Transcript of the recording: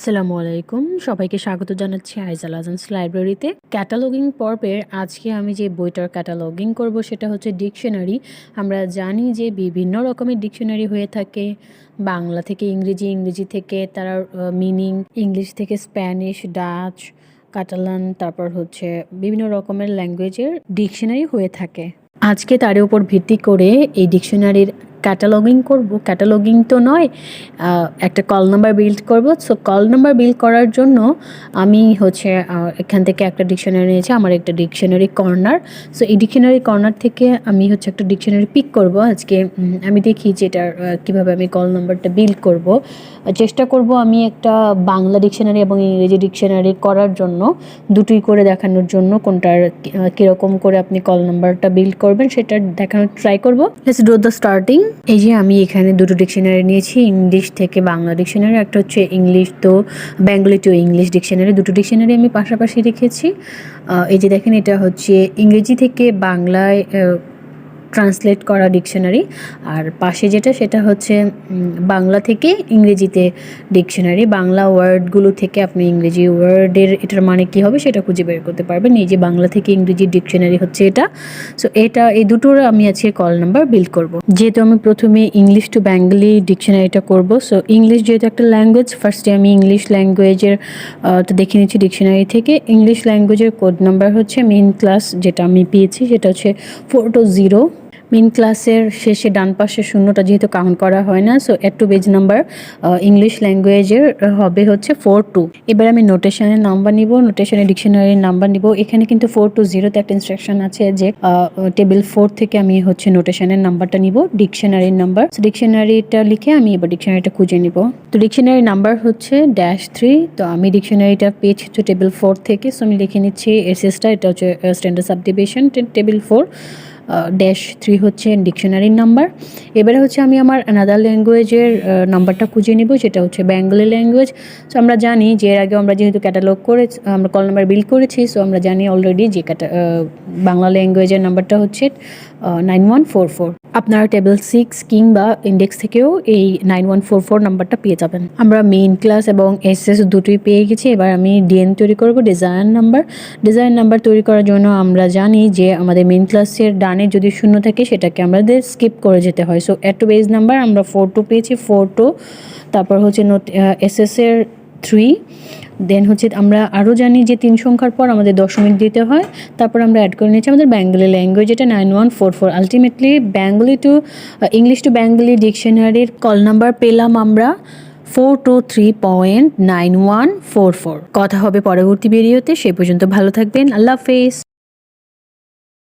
আসসালামু আলাইকুম। সবাইকে স্বাগত জানাচ্ছি আইজাল আজান্স লাইব্রেরিতে। ক্যাটালগিং পর্বের আজকে আমি যে বইটার ক্যাটালগিং করব সেটা হচ্ছে ডিকশনারি। আমরা জানি যে বিভিন্ন রকমের ডিকশনারি হয়ে থাকে। বাংলা থেকে ইংরেজি ইংরেজি থেকে তার মিনিং, ইংলিশ থেকে স্প্যানিশ, ডাচ, কাটালান, তারপর হচ্ছে বিভিন্ন রকমের ল্যাঙ্গুয়েজের ডিকশনারি হয়ে থাকে। আজকে তার উপর ভিত্তি করে এই ডিকশনারির ক্যাটালগিং করব। ক্যাটালগিং তো নয় একটা কল নাম্বার বিল্ড করব। সো কল নাম্বার বিল্ড করার জন্য আমি হচ্ছে এখান থেকে একটা ডিকশনারি নিয়েছি, আমার একটা ডিকশনারি কর্নার সো এই ডিকশনারি কর্নার থেকে আমি হচ্ছে একটা ডিকশনারি পিক করব। আজকে আমি দেখি যে এটার কীভাবে আমি কল নাম্বারটা বিল্ড করব। চেষ্টা করব আমি একটা বাংলা ডিকশনারি এবং ইংরেজি ডিকশনারি করার জন্য, দুটোই করে দেখানোর জন্য, কোনটার কীরকম করে আপনি কল নাম্বারটা বিল্ড করবেন সেটা দেখানোর ট্রাই করব। লেটস ডু দ্য স্টার্টিং এই যে আমি এখানে দুটো ডিকশনারি নিয়েছি, ইংলিশ থেকে বাংলা ডিকশনারি, একটা হচ্ছে English to Bengali to English dictionary, দুটো ডিকশনারি আমি পাশাপাশি রেখেছি। এই যে দেখেন এটা হচ্ছে ইংরেজি থেকে বাংলায় ট্রান্সলেট করা ডিকশনারি। আর পাশে যেটা, সেটা হচ্ছে বাংলা থেকে ইংরেজিতে ডিকশনারি। বাংলা ওয়ার্ডগুলো থেকে আপনি ইংরেজি ওয়ার্ডের এটার মানে কী হবে, সেটা খুঁজে বের করতে পারবেন। এই যে বাংলা থেকে ইংরেজি ডিকশনারি হচ্ছে এটা। সো এটা, এই দুটোর আমি আজকে কল নাম্বার বিল্ড করব। যেহেতু আমি প্রথমে ইংলিশ টু বেঙ্গলি ডিকশনারিটা করব সো ইংলিশ যেহেতু একটা ল্যাঙ্গুয়েজ ফার্স্টে আমি ইংলিশ ল্যাঙ্গুয়েজের তো দেখে নিচ্ছি ডিকশনারি থেকে। ইংলিশ ল্যাঙ্গুয়েজের কোড নাম্বার হচ্ছে মেইন ক্লাস যেটা আমি পেয়েছি, সেটা হচ্ছে ফোর টু জিরো মেন ক্লাসের শেষে ডান পাশে শূন্যটা যেহেতু কাউন্ট করা হয় না সো এর টু পেজ নাম্বার ইংলিশ ল্যাঙ্গুয়েজের হবে হচ্ছে ফোর টু এবার আমি নোটেশনের নাম্বার নিব নোটেশনের ডিকশনারির নাম্বার নিব। এখানে কিন্তু ফোর টু জিরোতে একটা ইনস্ট্রাকশন আছে যে টেবিল ফোর থেকে আমি হচ্ছে নোটেশনের নাম্বারটা নিব ডিকশনারির নাম্বার ডিকশনারিটা লিখে আমি এবার ডিকশনারিটা খুঁজে নিব। তো ডিকশনারি নাম্বার হচ্ছে ড্যাশ থ্রি তো আমি ডিকশনারিটা পেয়েছি হচ্ছে টেবিল ফোর থেকে। সো আমি লিখে নিচ্ছি এসএসটা এটা হচ্ছে standard subdivision table four dash three হচ্ছে ডিকশনারির নাম্বার। এবারে হচ্ছে আমি আমার আনাদার ল্যাঙ্গুয়েজের নাম্বারটা খুঁজে নিব যেটা হচ্ছে বেঙ্গলি ল্যাঙ্গুয়েজ সো আমরা জানি যে এর আগে আমরা যেহেতু ক্যাটালগ করে আমরা কল নাম্বার বিল করেছি সো আমরা জানি অলরেডি যে ক্যাটা বাংলা ল্যাঙ্গুয়েজের নাম্বারটা হচ্ছে নাইন ওয়ান ফোর ফোর আপনারা টেবিল সিক্স কিংবা ইন্ডেক্স থেকেও এই নাইন ওয়ান ফোর ফোর নাম্বারটা পেয়ে যাবেন। আমরা মেইন ক্লাস এবং এস এস দুটোই পেয়ে গেছি। এবার আমি ডিএন তৈরি করব ডিজাইন নাম্বার ডিজাইন নাম্বার তৈরি করার জন্য আমরা জানি যে আমাদের মেইন ক্লাসের ডানে যদি শূন্য থাকে সেটাকে আমাদের স্কিপ করে যেতে হয়। সো টু বেজ নাম্বার আমরা ফোর টু পেয়েছি ফোর টু তারপর হচ্ছে নোট এস এস এর থ্রি দেন হচ্ছে আমরা আরও জানি যে তিন সংখ্যার পর আমাদের দশমিক দিতে হয়, তারপর আমরা অ্যাড করে নিয়েছি আমাদের বেঙ্গলি ল্যাঙ্গুয়েজ এটা nine one four four ultimately Bengali to English to Bengali ডিকশনারির call number পেলাম আমরা four two three point nine one four four কথা হবে পরবর্তী ভিডিওতে সে পর্যন্ত ভালো থাকবেন। আল্লাহ হাফেজ।